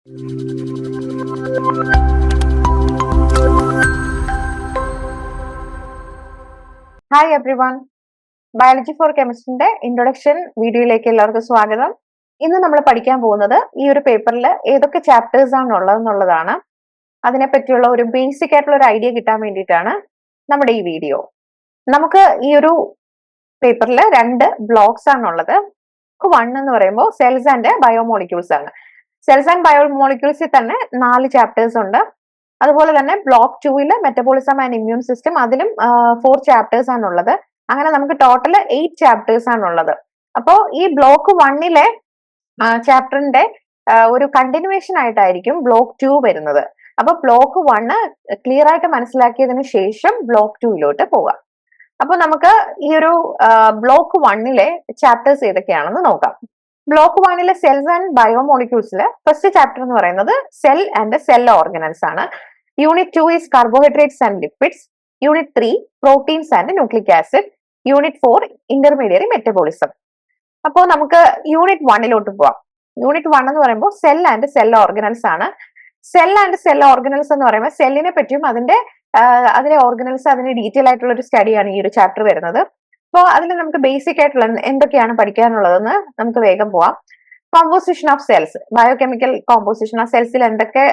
Hi everyone biology for കെമിസ്ട്രിന്റെ introduction വീഡിയോയിലേക്ക് എല്ലാവർക്കും സ്വാഗതം. ഇന്ന് നമ്മൾ പഠിക്കാൻ പോകുന്നത് ഈ ഒരു പേപ്പറിൽ ഏതൊക്കെ ചാപ്റ്റേഴ്സ് ആണ് ഉള്ളതെന്നുള്ളതാണ് അതിനെ പറ്റിയുള്ള ഒരു ബേസിക് ആയിട്ടുള്ള ഒരു ഐഡിയ കിട്ടാൻ വേണ്ടിയിട്ടാണ് നമ്മുടെ ഈ വീഡിയോ. നമുക്ക് ഈ ഒരു പേപ്പറിൽ രണ്ട് ബ്ലോക്സ് ആണുള്ളത്. വൺ എന്ന് പറയുമ്പോൾ സെൽസ് ആൻഡ് ബയോമോളിക്യൂൾസ് ആണ്. സെൽസ് ആൻഡ് ബയോ മോളിക്യൂൾസിൽ തന്നെ നാല് ചാപ്റ്റേഴ്സ് ഉണ്ട്. അതുപോലെ തന്നെ ബ്ലോക്ക് ടൂവിൽ മെറ്റബോളിസം ആൻഡ് ഇമ്മ്യൂൺ സിസ്റ്റം അതിലും ഫോർ ചാപ്റ്റേഴ്സ് ആണുള്ളത്. അങ്ങനെ നമുക്ക് ടോട്ടൽ എയ്റ്റ് ചാപ്റ്റേഴ്സ് ആണുള്ളത്. അപ്പോൾ ഈ ബ്ലോക്ക് വണ്ണിലെ ചാപ്റ്ററിന്റെ ഒരു കണ്ടിന്യൂവേഷൻ ആയിട്ടായിരിക്കും ബ്ലോക്ക് ടു വരുന്നത്. അപ്പൊ ബ്ലോക്ക് വണ്ണ് ക്ലിയർ ആയിട്ട് മനസ്സിലാക്കിയതിന് ശേഷം ബ്ലോക്ക് ടൂയിലോട്ട് പോകാം. അപ്പൊ നമുക്ക് ഈ ഒരു ബ്ലോക്ക് വണ്ണിലെ ചാപ്റ്റേഴ്സ് ഏതൊക്കെയാണെന്ന് നോക്കാം. ബ്ലോക്ക് വണ്ണിലെ സെൽസ് ആൻഡ് ബയോമോളിക്യൂൾസിലെ ഫസ്റ്റ് ചാപ്റ്റർ എന്ന് പറയുന്നത് സെൽ ആൻഡ് സെൽ ഓർഗനൽസ് ആണ്. Unit two is carbohydrates and lipids unit three proteins and nucleic acid unit four intermediary metabolism അപ്പോൾ നമുക്ക് യൂണിറ്റ് വണ്ണിലോട്ട് പോവാം. യൂണിറ്റ് വൺ എന്ന് പറയുമ്പോൾ സെൽ ആൻഡ് സെൽ ഓർഗനൽസ് ആണ്. സെൽ ആൻഡ് സെൽ ഓർഗനൽസ് എന്ന് പറയുമ്പോൾ സെല്ലിനെ പറ്റിയും അതിന്റെ അതിലെ ഓർഗനൽസ് അതിന് ഡീറ്റെയിൽ ആയിട്ടുള്ള ഒരു സ്റ്റഡിയാണ് ഈ ഒരു ചാപ്റ്റർ വരുന്നത്. അപ്പോൾ അതിൽ നമുക്ക് ബേസിക് ആയിട്ടുള്ള എന്തൊക്കെയാണ് പഠിക്കാനുള്ളതെന്ന് നമുക്ക് വേഗം പോവാം. Composition of cells biochemical composition of സെൽസിൽ എന്തൊക്കെ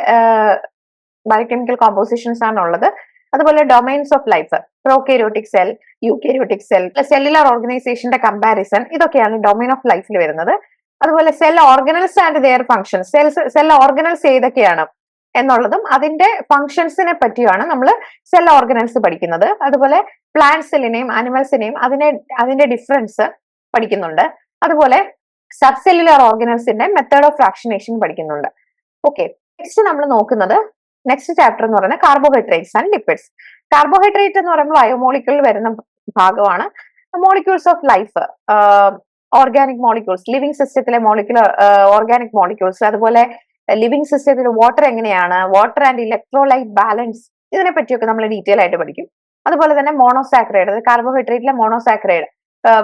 ബയോകെമിക്കൽ കോമ്പോസിഷൻസ് ആണ് ഉള്ളത് അതുപോലെ domains of life prokaryotic cell eukaryotic cell cellular ഓർഗനൈസേഷന്റെ കമ്പാരിസൺ ഇതൊക്കെയാണ് ഡൊമൈൻ ഓഫ് ലൈഫിൽ വരുന്നത്. അതുപോലെ cell organelles and their function cells cell organelles ഏതൊക്കെയാണ്? എന്നുള്ളതും അതിന്റെ ഫങ്ഷൻസിനെ പറ്റിയാണ് നമ്മൾ സെൽ ഓർഗനൽസ് പഠിക്കുന്നത്. അതുപോലെ പ്ലാന്റ് സെല്ലിനെയും ആനിമൽസിനെയും അതിനെ അതിന്റെ ഡിഫറൻസ് പഠിക്കുന്നുണ്ട്. അതുപോലെ സബ് സെല്ലുലർ ഓർഗനൽസിന്റെ മെത്തേഡ് ഓഫ് ഫ്രാക്ഷനേഷൻ പഠിക്കുന്നുണ്ട്. ഓക്കെ നെക്സ്റ്റ് നമ്മൾ നോക്കുന്നത് നെക്സ്റ്റ് ചാപ്റ്റർ എന്ന് പറയുന്നത് കാർബോഹൈഡ്രേറ്റ്സ് ആൻഡ് ലിപ്പിഡ്സ് കാർബോഹൈഡ്രേറ്റ് എന്ന് പറയുമ്പോൾ ബയോമോളിക്യൂളിൽ വരുന്ന ഭാഗമാണ്. Molecules of life organic molecules living സിസ്റ്റത്തിലെ മോളിക്യുലർ ഓർഗാനിക് മോളിക്യൂൾസ് അതുപോലെ ലിവിംഗ് സിസ്റ്റത്തിൽ വാട്ടർ എങ്ങനെയാണ്? വാട്ടർ ആൻഡ് ഇലക്ട്രോലൈറ്റ് ബാലൻസ് ഇതിനെ പറ്റിയൊക്കെ നമ്മൾ ഡീറ്റെയിൽ ആയിട്ട് പഠിക്കും. അതുപോലെ തന്നെ മോണോസാക്രൈഡ് കാർബോഹൈഡ്രേറ്റിലെ മോണോസാക്രൈഡ്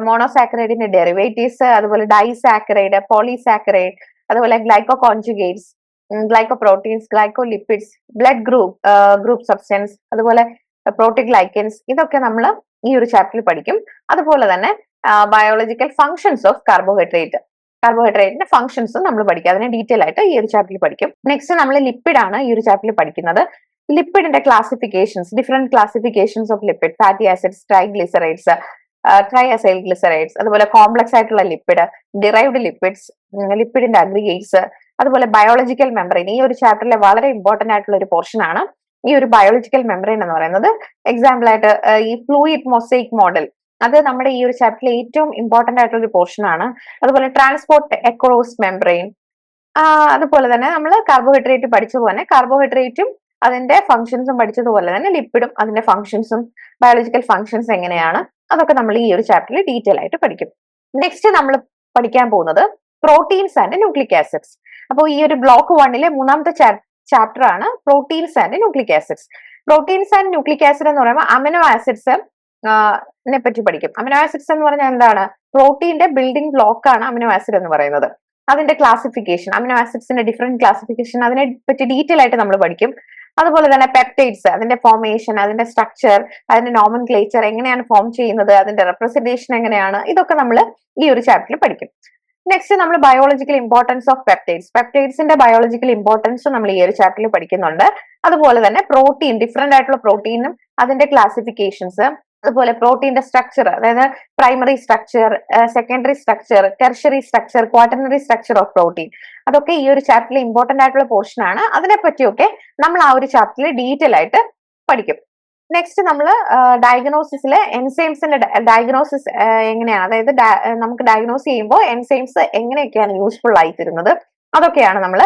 മോണോസാക്രൈഡിന്റെ ഡെറിവേറ്റീവ്സ് അതുപോലെ ഡൈസാക്രൈഡ് പോളിസാക്രൈഡ് അതുപോലെ glycoconjugates glycoproteins glycolipids blood group group substance അതുപോലെ പ്രോട്ടിഗ്ലൈക്കൻസ് ഇതൊക്കെ നമ്മൾ ഈ ഒരു ചാപ്റ്ററിൽ പഠിക്കും. അതുപോലെ തന്നെ ബയോളജിക്കൽ ഫങ്ഷൻസ് ഓഫ് കാർബോഹൈഡ്രേറ്റ് കാർബോഹൈഡ്രേറ്റിന്റെ ഫംഗ്ഷൻസും നമ്മൾ പഠിക്കും. അതിനെ ഡീറ്റെയിൽ ആയിട്ട് ഈ ഒരു ചാപ്റ്ററിൽ പഠിക്കും. നെക്സ്റ്റ് നമ്മൾ ലിപ്പിഡ് ആണ് ഈ ഒരു ചാപ്റ്ററിൽ പഠിക്കുന്നത്. ലിപ്പിഡിന്റെ classifications different classifications of lipid fatty acids triglycerides tri acyl glycerides അതുപോലെ കോംപ്ലക്സ് ആയിട്ടുള്ള ലിപ്പിഡ് ഡിറൈവ്ഡ് ലിപ്പിഡ്സ് ലിപ്പിഡിന്റെ അഗ്രിഗേറ്റ്സ് അതുപോലെ ബയോളജിക്കൽ മെമ്പറൈൻ ഈ ഒരു ചാപ്റ്ററിലെ വളരെ ഇമ്പോർട്ടന്റ് ആയിട്ടുള്ള ഒരു പോർഷൻ ആണ് ഈ ഒരു ബയോളജിക്കൽ മെമ്പറൈൻ എന്ന് പറയുന്നത്. എക്സാമ്പിൾ ആയിട്ട് ഈ ഫ്ലൂയിഡ് മൊസൈക് മോഡൽ അത് നമ്മുടെ ഈ ഒരു ചാപ്റ്ററിൽ ഏറ്റവും ഇമ്പോർട്ടന്റ് ആയിട്ടുള്ള ഒരു പോർഷൻ ആണ്. അതുപോലെ ട്രാൻസ്പോർട്ട് എക്രോസ് മെംബ്രെയിൻ അതുപോലെ തന്നെ നമ്മൾ കാർബോഹൈഡ്രേറ്റ് പഠിച്ചതുപോലെ കാർബോഹൈഡ്രേറ്റും അതിന്റെ ഫംഗ്ഷൻസും പഠിച്ചതുപോലെ തന്നെ ലിപ്പിഡും അതിന്റെ ഫംഗ്ഷൻസും ബയോളജിക്കൽ ഫംഗ്ഷൻസ് എങ്ങനെയാണ് അതൊക്കെ നമ്മൾ ഈ ഒരു ചാപ്റ്ററിൽ ഡീറ്റെയിൽ ആയിട്ട് പഠിക്കും. നെക്സ്റ്റ് നമ്മൾ പഠിക്കാൻ പോകുന്നത് പ്രോട്ടീൻസ് ആൻഡ് ന്യൂക്ലിക് ആസിഡ്സ് അപ്പോൾ ഈ ഒരു ബ്ലോക്ക് വണ്ണിലെ മൂന്നാമത്തെ ചാപ്റ്റർ ആണ് proteins and nucleic acids proteins and nucleic acid എന്ന് പറയുമ്പോൾ അമിനോ ആസിഡ്സ് പറ്റി പഠിക്കും. അമിനോ ആസിഡ്സ് എന്ന് പറഞ്ഞാൽ എന്താണ്? പ്രോട്ടീന്റെ ബിൽഡിംഗ് ബ്ലോക്ക് ആണ് അമിനോ ആസിഡ് എന്ന് പറയുന്നത്. അതിന്റെ ക്ലാസിഫിക്കേഷൻ അമിനോ ആസിഡ്സിന്റെ ഡിഫറെന്റ് ക്ലാസിഫിക്കേഷൻ അതിനെ പറ്റി ഡീറ്റെയിൽ ആയിട്ട് നമ്മൾ പഠിക്കും. അതുപോലെ തന്നെ പെപ്റ്റൈഡ്സ് അതിന്റെ ഫോർമേഷൻ അതിന്റെ സ്ട്രക്ചർ അതിന്റെ നോമൻ ക്ലേച്ചർ എങ്ങനെയാണ് ഫോം ചെയ്യുന്നത് അതിന്റെ റെപ്രസെന്റേഷൻ എങ്ങനെയാണ് ഇതൊക്കെ നമ്മൾ ഈ ഒരു ചാപ്റ്ററിൽ പഠിക്കും. നെക്സ്റ്റ് നമ്മൾ ബയോളജിക്കൽ ഇമ്പോർട്ടൻസ് ഓഫ് പെപ്റ്റൈഡ്സ് പെപ്റ്റൈഡ്സിന്റെ ബയോളജിക്കൽ ഇമ്പോർട്ടൻസ് നമ്മൾ ഈ ഒരു ചാപ്റ്ററിൽ പഠിക്കുന്നുണ്ട്. അതുപോലെ തന്നെ പ്രോട്ടീൻ ഡിഫറെന്റ് ആയിട്ടുള്ള പ്രോട്ടീനും അതിന്റെ ക്ലാസിഫിക്കേഷൻസ് അതുപോലെ പ്രോട്ടീന്റെ സ്ട്രക്ചർ അതായത് primary structure secondary structure tertiary structure quaternary structure of protein അതൊക്കെ ഈ ഒരു ചാപ്റ്ററിൽ ഇമ്പോർട്ടന്റ് ആയിട്ടുള്ള പോർഷൻ ആണ്. അതിനെ പറ്റിയൊക്കെ നമ്മൾ ആ ഒരു ചാപ്റ്ററിൽ ഡീറ്റെയിൽ ആയിട്ട് പഠിക്കും. നെക്സ്റ്റ് നമ്മൾ ഡയഗ്നോസിസിലെ എൻസൈംസിന്റെ ഡയഗ്നോസിസ് എങ്ങനെയാണ്? അതായത് നമുക്ക് ഡയഗ്നോസ് ചെയ്യുമ്പോൾ എൻസൈംസ് എങ്ങനെയൊക്കെയാണ് യൂസ്ഫുൾ ആയി തരുന്നത് അതൊക്കെയാണ് നമ്മൾ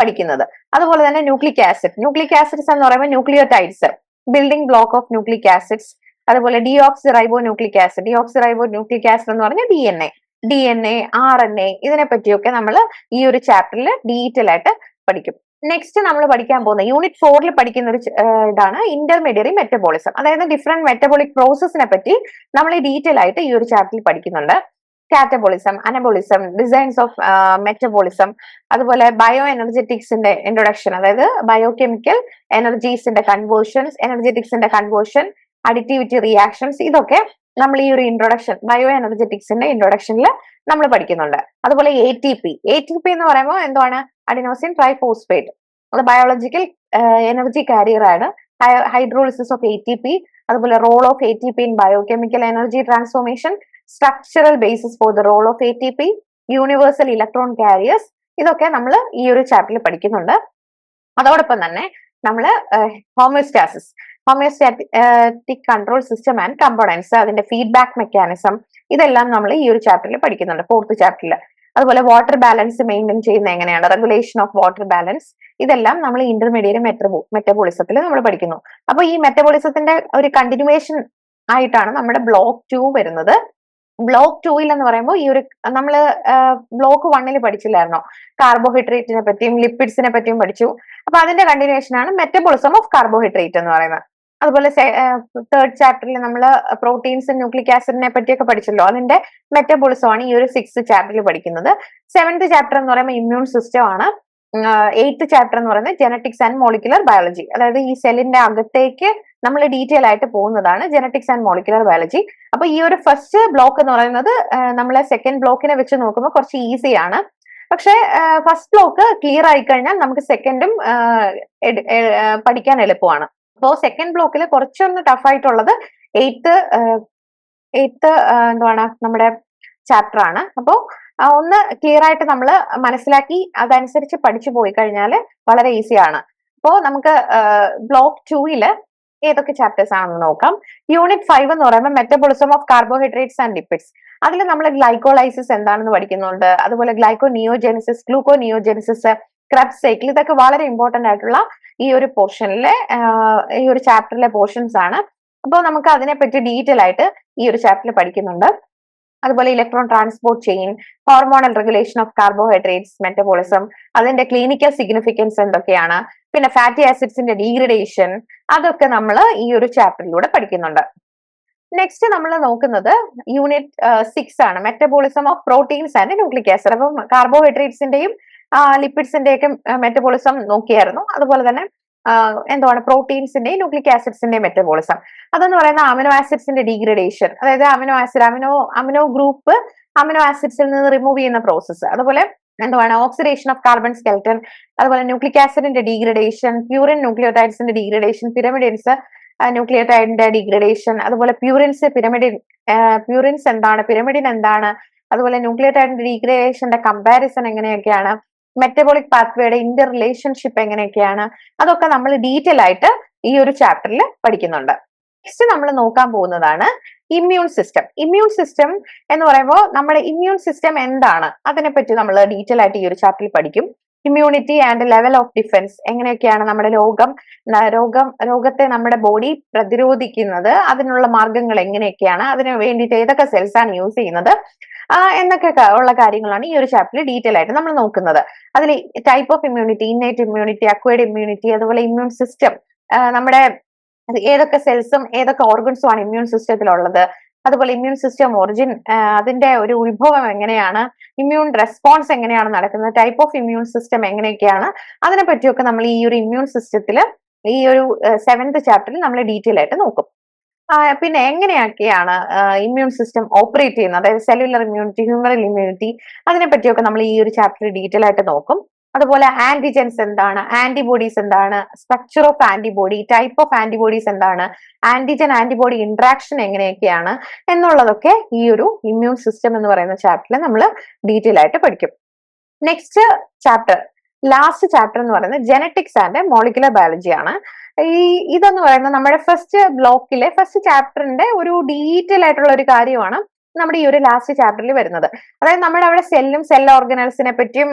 പഠിക്കുന്നത്. അതുപോലെ തന്നെ ന്യൂക്ലിക് ആസിഡ് ന്യൂക്ലിക് ആസിഡ്സ് എന്ന് പറയുമ്പോൾ nucleotides building block of nucleic acids അതുപോലെ deoxy റൈബോ nucleic acid deoxy റൈബോ nucleic acid എന്ന് പറഞ്ഞാൽ D N A D N A R N A ഇതിനെ പറ്റിയൊക്കെ നമ്മൾ ഈ ഒരു ചാപ്റ്ററിൽ ഡീറ്റെയിൽ ആയിട്ട് പഠിക്കും. നെക്സ്റ്റ് നമ്മൾ പഠിക്കാൻ പോകുന്ന യൂണിറ്റ് ഫോറിൽ പഠിക്കുന്ന ഒരു ഇതാണ് ഇന്റർമീഡിയറി മെറ്റബോളിസം അതായത് ഡിഫറെന്റ് മെറ്റബോളിക് പ്രോസസ്സിനെ പറ്റി നമ്മൾ ഡീറ്റെയിൽ ആയിട്ട് ഈ ഒരു ചാപ്റ്ററിൽ പഠിക്കുന്നുണ്ട്. Catabolism anabolism designs of metabolism അതുപോലെ ബയോ എനർജറ്റിക്സിന്റെ ഇൻട്രൊഡക്ഷൻ അതായത് ബയോ കെമിക്കൽ എനർജീസിന്റെ കൺവേർഷൻസ് എനർജറ്റിക്സിന്റെ കൺവേർഷൻ അഡിറ്റിവിറ്റി റിയാക്ഷൻസ് ഇതൊക്കെ നമ്മൾ ഈ ഒരു ഇൻട്രൊഡക്ഷൻ ബയോ എനർജറ്റിക്സിന്റെ ഇൻട്രൊഡക്ഷനിൽ നമ്മൾ പഠിക്കുന്നുണ്ട്. അതുപോലെ A T P A T P എന്ന് പറയുമ്പോൾ എന്താണ് അഡിനോസിൻ ട്രൈഫോസ്ഫേറ്റ് അത് ബയോളജിക്കൽ എനർജി കാരിയർ ആണ്. Hydrolysis of A T P അതുപോലെ role of A T P in biochemical energy transformation structural basis for the role of A T P universal electron carriers ഇതൊക്കെ നമ്മൾ ഈ ഒരു ചാപ്റ്ററിൽ പഠിക്കുന്നുണ്ട്. അതോടൊപ്പം തന്നെ നമ്മൾ homeostasis homeostatic control system and components അതിന്റെ ഫീഡ്ബാക്ക് മെക്കാനിസം ഇതെല്ലാം നമ്മൾ ഈ ഒരു ചാപ്റ്ററിൽ പഠിക്കുന്നുണ്ട് ഫോർത്ത് ചാപ്റ്ററിൽ അതുപോലെ വാട്ടർ ബാലൻസ് മെയിന്റെയിൻ ചെയ്യുന്ന എങ്ങനെയാണ്? റെഗുലേഷൻ ഓഫ് വാട്ടർ ബാലൻസ് ഇതെല്ലാം നമ്മൾ ഇന്റർമീഡിയറ്റ് മെറ്റബോ മെറ്റബോളിസത്തിൽ നമ്മൾ പഠിക്കുന്നു. അപ്പോൾ ഈ മെറ്റബോളിസത്തിന്റെ ഒരു കണ്ടിന്യൂവേഷൻ ആയിട്ടാണ് നമ്മുടെ ബ്ലോക്ക് ടു വരുന്നത്. ബ്ലോക്ക് ടൂയിൽ എന്ന് പറയുമ്പോൾ ഈ ഒരു നമ്മൾ ബ്ലോക്ക് വണ്ണിൽ പഠിച്ചില്ലായിരുന്നോ? കാർബോഹൈഡ്രേറ്റിനെ പറ്റിയും ലിപ്പിഡ്സിനെ പറ്റിയും പഠിച്ചു. അപ്പൊ അതിന്റെ കണ്ടിന്യൂഷൻ ആണ് മെറ്റബോളിസം ഓഫ് കാർബോഹൈഡ്രേറ്റ് എന്ന് പറയുന്നത്. അതുപോലെ തേർഡ് ചാപ്റ്ററിൽ നമ്മൾ പ്രോട്ടീൻസ് ന്യൂക്ലിക് ആസിഡിനെ പറ്റിയൊക്കെ പഠിച്ചല്ലോ. അതിന്റെ മെറ്റബോളിസം ആണ് ഈ ഒരു സിക്സ് ചാപ്റ്ററിൽ പഠിക്കുന്നത്. സെവൻത് ചാപ്റ്റർ എന്ന് പറയുമ്പോൾ ഇമ്മ്യൂൺ സിസ്റ്റം ആണ്. എയ്ത്ത് ചാപ്റ്റർ എന്ന് പറയുന്നത് ജനറ്റിക്സ് ആൻഡ് മോളിക്കുലർ ബയോളജി അതായത് ഈ സെല്ലിന്റെ അകത്തേക്ക് നമ്മൾ ഡീറ്റെയിൽ ആയിട്ട് പോകുന്നതാണ് ജനറ്റിക്സ് ആൻഡ് മോളിക്കുലർ ബയോളജി അപ്പൊ ഈ ഒരു ഫസ്റ്റ് ബ്ലോക്ക് എന്ന് പറയുന്നത് നമ്മളെ സെക്കൻഡ് ബ്ലോക്കിനെ വെച്ച് നോക്കുമ്പോൾ കുറച്ച് ഈസിയാണ് ആണ്. പക്ഷേ ഫസ്റ്റ് ബ്ലോക്ക് ക്ലിയർ ആയി കഴിഞ്ഞാൽ നമുക്ക് സെക്കൻഡും പഠിക്കാൻ എളുപ്പമാണ്. അപ്പോൾ സെക്കൻഡ് ബ്ലോക്കിൽ കുറച്ചൊന്ന് ടഫ് ആയിട്ടുള്ളത് എയ്ത്ത് എയ്ത്ത് എന്താണ് നമ്മുടെ ചാപ്റ്റർ ആണ്. അപ്പോൾ ഒന്ന് ക്ലിയർ ആയിട്ട് നമ്മൾ മനസ്സിലാക്കി അതനുസരിച്ച് പഠിച്ചു പോയി കഴിഞ്ഞാൽ വളരെ ഈസിയാണ് അപ്പോൾ നമുക്ക് ബ്ലോക്ക് ടൂയിൽ ഏതൊക്കെ ചാപ്റ്റേഴ്സ് ആണെന്ന് നോക്കാം. യൂണിറ്റ് ഫൈവ് എന്ന് പറയുമ്പോൾ metabolism of carbohydrates and lipids അതിൽ നമ്മൾ ഗ്ലൈക്കോളൈസിസ് എന്താണെന്ന് പഠിക്കുന്നുണ്ട്. അതുപോലെ glyconeogenesis gluconeogenesis Krebs cycle ഇതൊക്കെ വളരെ ഇമ്പോർട്ടന്റ് ആയിട്ടുള്ള ഈ ഒരു പോർഷനിലെ ഈ ഒരു ചാപ്റ്ററിലെ പോർഷൻസ് ആണ്. അപ്പോൾ നമുക്ക് അതിനെപ്പറ്റി ഡീറ്റെയിൽ ആയിട്ട് ഈ ഒരു ചാപ്റ്ററിൽ പഠിക്കുന്നുണ്ട്. അതുപോലെ electron transport chain hormonal regulation of carbohydrates metabolism അതിന്റെ ക്ലിനിക്കൽ സിഗ്നിഫിക്കൻസ് എന്തൊക്കെയാണ് പിന്നെ ഫാറ്റി ആസിഡ്സിന്റെ ഡീഗ്രഡേഷൻ അതൊക്കെ നമ്മൾ ഈ ഒരു ചാപ്റ്ററിലൂടെ പഠിക്കുന്നുണ്ട്. നെക്സ്റ്റ് നമ്മൾ നോക്കുന്നത് യൂണിറ്റ് സിക്സ് ആണ് metabolism of proteins and nucleic acid അപ്പം കാർബോഹൈഡ്രേറ്റ്സിന്റെയും ലിപ്പിഡ്സിന്റെയൊക്കെ മെറ്റബോളിസം നോക്കിയായിരുന്നു. അതുപോലെ തന്നെ എന്താണ് പ്രോട്ടീൻസിന്റെയും ന്യൂക്ലിക് ആസിഡ്സിന്റെയും മെറ്റബോളിസം. അതെന്ന് പറയുന്ന അമിനോ ആസിഡ്സിന്റെ ഡീഗ്രഡേഷൻ. അതായത് amino acid amino amino group amino ആസിഡ്സിൽ നിന്ന് റിമൂവ് ചെയ്യുന്ന പ്രോസസ്സ് അതുപോലെ എന്താണ് ഓക്സിഡേഷൻ ഓഫ് കാർബൺ സ്കെൽറ്റൻ അതുപോലെ ന്യൂക്ലിക് ആസിഡിന്റെ ഡീഗ്രഡേഷൻ പ്യൂറിൻ ന്യൂക്ലിയോടൈഡ്സിന്റെ ഡീഗ്രഡേഷൻ പിരമിഡിൻസ് ന്യൂക്ലിയോടൈഡിന്റെ ഡീഗ്രഡേഷൻ. അതുപോലെ പ്യൂറിൻസ് പിരമിഡിൻ പ്യൂറിൻസ് എന്താണ്? പിരമിഡിൻ എന്താണ്? അതുപോലെ ന്യൂക്ലിയോടൈഡിന്റെ ഡീഗ്രഡേഷന്റെ കമ്പാരിസൺ എങ്ങനെയൊക്കെയാണ്? മെറ്റബോളിക് പാത്വേയുടെ ഇന്റർ റിലേഷൻഷിപ്പ് എങ്ങനെയൊക്കെയാണ്? അതൊക്കെ നമ്മൾ ഡീറ്റെയിൽ ആയിട്ട് ഈ ഒരു ചാപ്റ്ററിൽ പഠിക്കുന്നുണ്ട്. നെക്സ്റ്റ് നമ്മൾ നോക്കാൻ പോകുന്നതാണ് ഇമ്മ്യൂൺ സിസ്റ്റം ഇമ്മ്യൂൺ സിസ്റ്റം എന്ന് പറയുമ്പോൾ നമ്മുടെ ഇമ്മ്യൂൺ സിസ്റ്റം എന്താണ്? അതിനെപ്പറ്റി നമ്മൾ ഡീറ്റെയിൽ ആയിട്ട് ഈ ഒരു ചാപ്റ്ററിൽ പഠിക്കും. Immunity and level of defence എങ്ങനെയൊക്കെയാണ് നമ്മുടെ രോഗം രോഗം രോഗത്തെ നമ്മുടെ ബോഡി പ്രതിരോധിക്കുന്നത് അതിനുള്ള മാർഗങ്ങൾ എങ്ങനെയൊക്കെയാണ് അതിന് വേണ്ടിയിട്ട് ഏതൊക്കെ സെൽസ് ആണ് യൂസ് ചെയ്യുന്നത് എന്നൊക്കെ ഉള്ള കാര്യങ്ങളാണ് ഈ ഒരു ചാപ്റ്ററിൽ ഡീറ്റെയിൽ ആയിട്ട് നമ്മൾ നോക്കുന്നത്. അതിൽ type of immunity innate immunity acquired immunity അതുപോലെ ഇമ്മ്യൂൺ സിസ്റ്റം നമ്മുടെ ഏതൊക്കെ സെൽസും ഏതൊക്കെ ഓർഗൻസും ആണ് ഇമ്മ്യൂൺ സിസ്റ്റത്തിലുള്ളത് അതുപോലെ ഇമ്മ്യൂൺ സിസ്റ്റം ഒറിജിൻ അതിന്റെ ഒരു ഉത്ഭവം എങ്ങനെയാണ് ഇമ്മ്യൂൺ റെസ്പോൺസ് എങ്ങനെയാണ് നടക്കുന്നത് ടൈപ്പ് ഓഫ് ഇമ്മ്യൂൺ സിസ്റ്റം എങ്ങനെയൊക്കെയാണ് അതിനെ പറ്റിയൊക്കെ നമ്മൾ ഈ ഒരു ഇമ്മ്യൂൺ സിസ്റ്റത്തിൽ ഈ ഒരു സെവൻത് ചാപ്റ്ററിൽ നമ്മൾ ഡീറ്റെയിൽ ആയിട്ട് നോക്കും. പിന്നെ എങ്ങനെയൊക്കെയാണ് ഇമ്മ്യൂൺ സിസ്റ്റം ഓപ്പറേറ്റ് ചെയ്യുന്നത്? അതായത് സെല്ലുലർ ഇമ്മ്യൂണിറ്റി ഹ്യൂമറൽ ഇമ്മ്യൂണിറ്റി അതിനെ പറ്റിയൊക്കെ നമ്മൾ ഈ ഒരു ചാപ്റ്ററിൽ ഡീറ്റെയിൽ ആയിട്ട് നോക്കും. അതുപോലെ ആന്റിജൻസ് എന്താണ്? ആന്റിബോഡീസ് എന്താണ്? Structure of antibody type of antibodies എന്താണ്? ആന്റിജൻ ആന്റിബോഡി ഇന്ററാക്ഷൻ എങ്ങനെയൊക്കെയാണ്? എന്നുള്ളതൊക്കെ ഈ ഒരു ഇമ്മ്യൂൺ സിസ്റ്റം എന്ന് പറയുന്ന ചാപ്റ്ററിൽ നമ്മൾ ഡീറ്റെയിൽ ആയിട്ട് പഠിക്കും. നെക്സ്റ്റ് ചാപ്റ്റർ ലാസ്റ്റ് ചാപ്റ്റർ എന്ന് പറയുന്നത് ജനറ്റിക്സ് ആൻഡ് മോളിക്കുലർ ബയോളജി ആണ്. ഈ ഇതെന്ന് പറയുന്നത് നമ്മുടെ ഫസ്റ്റ് ബ്ലോക്കിലെ ഫസ്റ്റ് ചാപ്റ്ററിന്റെ ഒരു ഡീറ്റെയിൽ ആയിട്ടുള്ള ഒരു കാര്യമാണ് നമ്മുടെ ഈ ഒരു ലാസ്റ്റ് ചാപ്റ്ററിൽ വരുന്നത്. അതായത് നമ്മുടെ അവിടെ സെല്ലും സെൽ ഓർഗനൽസിനെ പറ്റിയും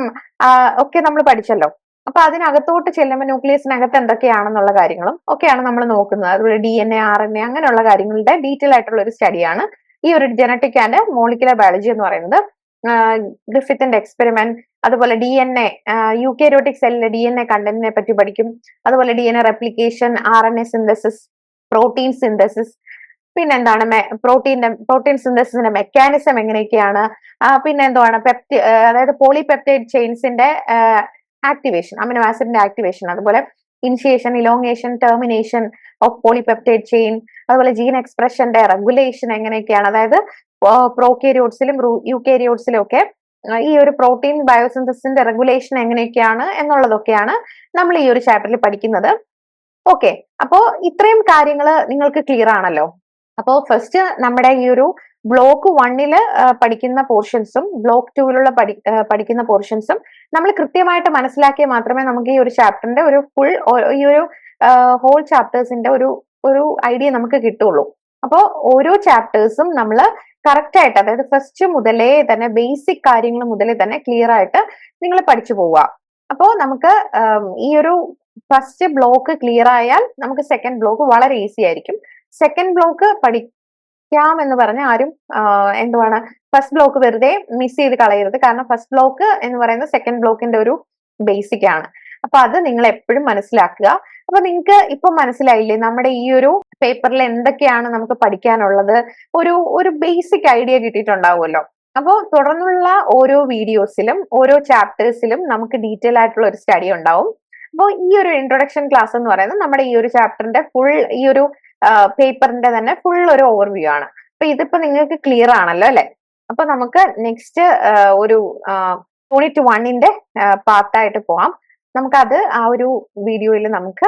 ഒക്കെ നമ്മൾ പഠിച്ചല്ലോ. അപ്പൊ അതിനകത്തോട്ട് ചെല്ലുമ്പോൾ ന്യൂക്ലിയസിനകത്ത് എന്തൊക്കെയാണെന്നുള്ള കാര്യങ്ങളും ഒക്കെയാണ് നമ്മൾ നോക്കുന്നത്. അതുപോലെ D N A R N A അങ്ങനെയുള്ള കാര്യങ്ങളുടെ ഡീറ്റെയിൽ ആയിട്ടുള്ള ഒരു സ്റ്റഡിയാണ് ഈ ഒരു ജനറ്റിക് ആൻഡ് മോളിക്കുലർ ബയോളജി എന്ന് പറയുന്നത്. ഗ്രിഫിത്തിന്റെ എക്സ്പെരിമെന്റ് അതുപോലെ D N A eukaryotic സെല്ലിലെ ഡി എൻ എ കണ്ടന്റിനെ പറ്റി പഠിക്കും. അതുപോലെ D N A replication R N A synthesis protein synthesis പിന്നെന്താണ് പ്രോട്ടീന്റെ പ്രോട്ടീൻ സിന്തസിന്റെ മെക്കാനിസം എങ്ങനെയൊക്കെയാണ്? പിന്നെ എന്താണ് പെപ്റ്റി അതായത് പോളിപെപ്റ്റൈഡ് ചെയിൻസിന്റെ ആക്ടിവേഷൻ അമിനോ ആസിഡിന്റെ ആക്ടിവേഷൻ അതുപോലെ initiation elongation termination of polypeptide chain അതുപോലെ ജീൻ എക്സ്പ്രഷന്റെ റെഗുലേഷൻ എങ്ങനെയൊക്കെയാണ്? അതായത് പ്രോക്കേരിയോട്സിലും യൂക്കേരിയോട്സിലും ഒക്കെ ഈ ഒരു പ്രോട്ടീൻ ബയോസിന്തസിന്റെ റെഗുലേഷൻ എങ്ങനെയൊക്കെയാണ് എന്നുള്ളതൊക്കെയാണ് നമ്മൾ ഈ ഒരു ചാപ്റ്ററിൽ പഠിക്കുന്നത്. ഓക്കെ അപ്പോ ഇത്രയും കാര്യങ്ങൾ നിങ്ങൾക്ക് ക്ലിയർ ആണല്ലോ. അപ്പോ ഫസ്റ്റ് നമ്മുടെ ഈ ഒരു ബ്ലോക്ക് വണ്ണിൽ പഠിക്കുന്ന പോർഷൻസും ബ്ലോക്ക് ടൂവിലുള്ള പഠി പഠിക്കുന്ന പോർഷൻസും നമ്മൾ കൃത്യമായിട്ട് മനസ്സിലാക്കിയാൽ മാത്രമേ നമുക്ക് ഈ ഒരു ചാപ്റ്ററിന്റെ ഒരു ഫുൾ ഈ ഒരു ഹോൾ ചാപ്റ്റേഴ്സിന്റെ ഒരു ഒരു ഐഡിയ നമുക്ക് കിട്ടുള്ളൂ. അപ്പോൾ ഓരോ ചാപ്റ്റേഴ്സും നമ്മൾ കറക്റ്റ് ആയിട്ട് അതായത് ഫസ്റ്റ് മുതലേ തന്നെ ബേസിക് കാര്യങ്ങൾ മുതലേ തന്നെ ക്ലിയർ ആയിട്ട് നിങ്ങൾ പഠിച്ചു പോവുക. അപ്പോൾ നമുക്ക് ഈ ഒരു ഫസ്റ്റ് ബ്ലോക്ക് ക്ലിയർ ആയാൽ നമുക്ക് സെക്കൻഡ് ബ്ലോക്ക് വളരെ ഈസി ആയിരിക്കും. സെക്കൻഡ് ബ്ലോക്ക് പഠിക്കാം എന്ന് പറഞ്ഞ ആരും എന്തുവാണ് ഫസ്റ്റ് ബ്ലോക്ക് വെറുതെ മിസ് ചെയ്ത് കളയരുത്. കാരണം ഫസ്റ്റ് ബ്ലോക്ക് എന്ന് പറയുന്നത് സെക്കൻഡ് ബ്ലോക്കിന്റെ ഒരു ബേസിക് ആണ്. അപ്പൊ അത് നിങ്ങൾ എപ്പോഴും മനസ്സിലാക്കുക. അപ്പൊ നിങ്ങൾക്ക് ഇപ്പൊ മനസ്സിലായില്ലേ നമ്മുടെ ഈ ഒരു പേപ്പറിൽ എന്തൊക്കെയാണ് നമുക്ക് പഠിക്കാനുള്ളത്? ഒരു ഒരു ബേസിക് ഐഡിയ കിട്ടിയിട്ടുണ്ടാവുമല്ലോ. അപ്പോൾ തുടർന്നുള്ള ഓരോ വീഡിയോസിലും ഓരോ ചാപ്റ്റേഴ്സിലും നമുക്ക് ഡീറ്റെയിൽ ആയിട്ടുള്ള ഒരു സ്റ്റഡി ഉണ്ടാവും. അപ്പോൾ ഈ ഒരു ഇൻട്രൊഡക്ഷൻ ക്ലാസ് എന്ന് പറയുന്നത് നമ്മുടെ ഈ ഒരു ചാപ്റ്ററിന്റെ ഫുൾ ഈ ഒരു പേപ്പറിന്റെ തന്നെ ഫുൾ ഒരു ഓവർവ്യൂ ആണ്. അപ്പൊ ഇതിപ്പോ നിങ്ങൾക്ക് ക്ലിയർ ആണല്ലോ അല്ലെ? അപ്പൊ നമുക്ക് നെക്സ്റ്റ് ഒരു യൂണിറ്റ് വണ്ണിന്റെ പാർട്ടായിട്ട് പോവാം. നമുക്കത് ആ ഒരു വീഡിയോയിൽ നമുക്ക്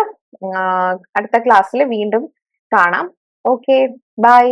അടുത്ത ക്ലാസ്സിൽ വീണ്ടും കാണാം. Okay bye